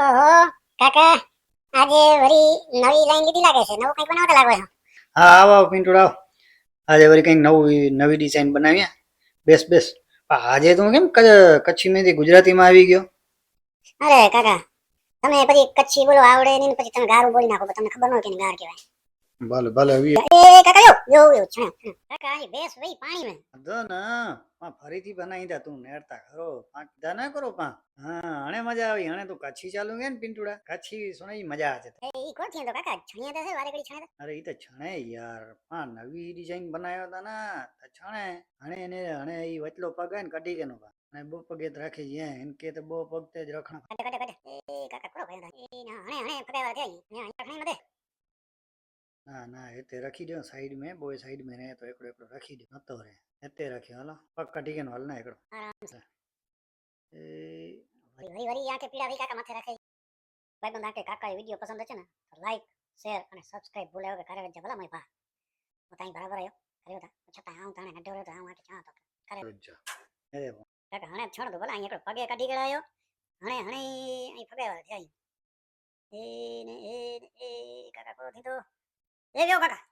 ઓહો કાકા આજે વરી નવી લાઈન લીધી લાગે છે. નવું કંઈક બનાવતા લાગો છો? હા આવો આવો પિન્ટુડા આવો. આજે વરી કંઈક નવું નવી ડિઝાઇન બનાવી બેસ બેસ. આજે તો કેમ કચ્છી મેથી ગુજરાતીમાં આવી ગયો? અરે કાકા તમે પછી કચ્છી બોલો આવડે નહીં પછી તમે ગારું બોલી નાખો તમને ખબર ન હોય કે ગાર કહેવાય. ભલે ભલે આવી એ કાકા યો યો યો છે કાકા અહીં બેસ વઈ પાણી મે દો ના. પા ફરીથી બનાવી દા તું નેડતા ખરો. પાંચ દા ના કરો પા હા. હણે મજા આવી હણે તું કચ્છી ચાલુ કે ને પિન્ટુડા કચ્છી સુનાઈ મજા આવે એ ઈ કોણ છે તો કાકા છણિયા તો છે વારે ઘડી છણિયા અરે ઈ તો છણે યાર પા નવી ડિઝાઇન બનાવ્યો તા ના તો છણે. હણે એને હણે ઈ વચલો પગ હે ને કઢી કે નો પા અને બો પગે જ રાખી છે એમ કે તો બો પગ તે જ રખણા કટે કટે કટે એ કાકા કરો ભાઈ એ ના હણે હણે ફગાવા થયા ને અહીં ખણી મતે ના ના એ તે રખી દો સાઈડ में બોય સાઈડ में રહે તો એકડો એકડો રાખી દો નતો રે એતે રાખ્યો હાલો. પગ કઢી કે નો હાલ ના એકડો. આરામ સે એ વરી વરી વરી આંખે પીડા વઈ કાકા માથે રાખે. ભાઈ બંધ આંખે કાકા વિડિયો પસંદ છે ને તો લાઈક શેર અને સબસ્ક્રાઇબ ભૂલ્યા વગર કરે વચ્ચે ભલા મય ભા. હું તાઈ બરાબર આયો કર્યો તા છતાં આવું તાણે ગઢો રહ્યો તો આવું આંખે ચા તો એ કાકા હણે છણ તો ભલા અહીં એકડો પગે કાઢી ગળાયો હણે હણે અહીં થયા એ ને એ ને એ કાકા કરો થી તો એ ગયો કાકા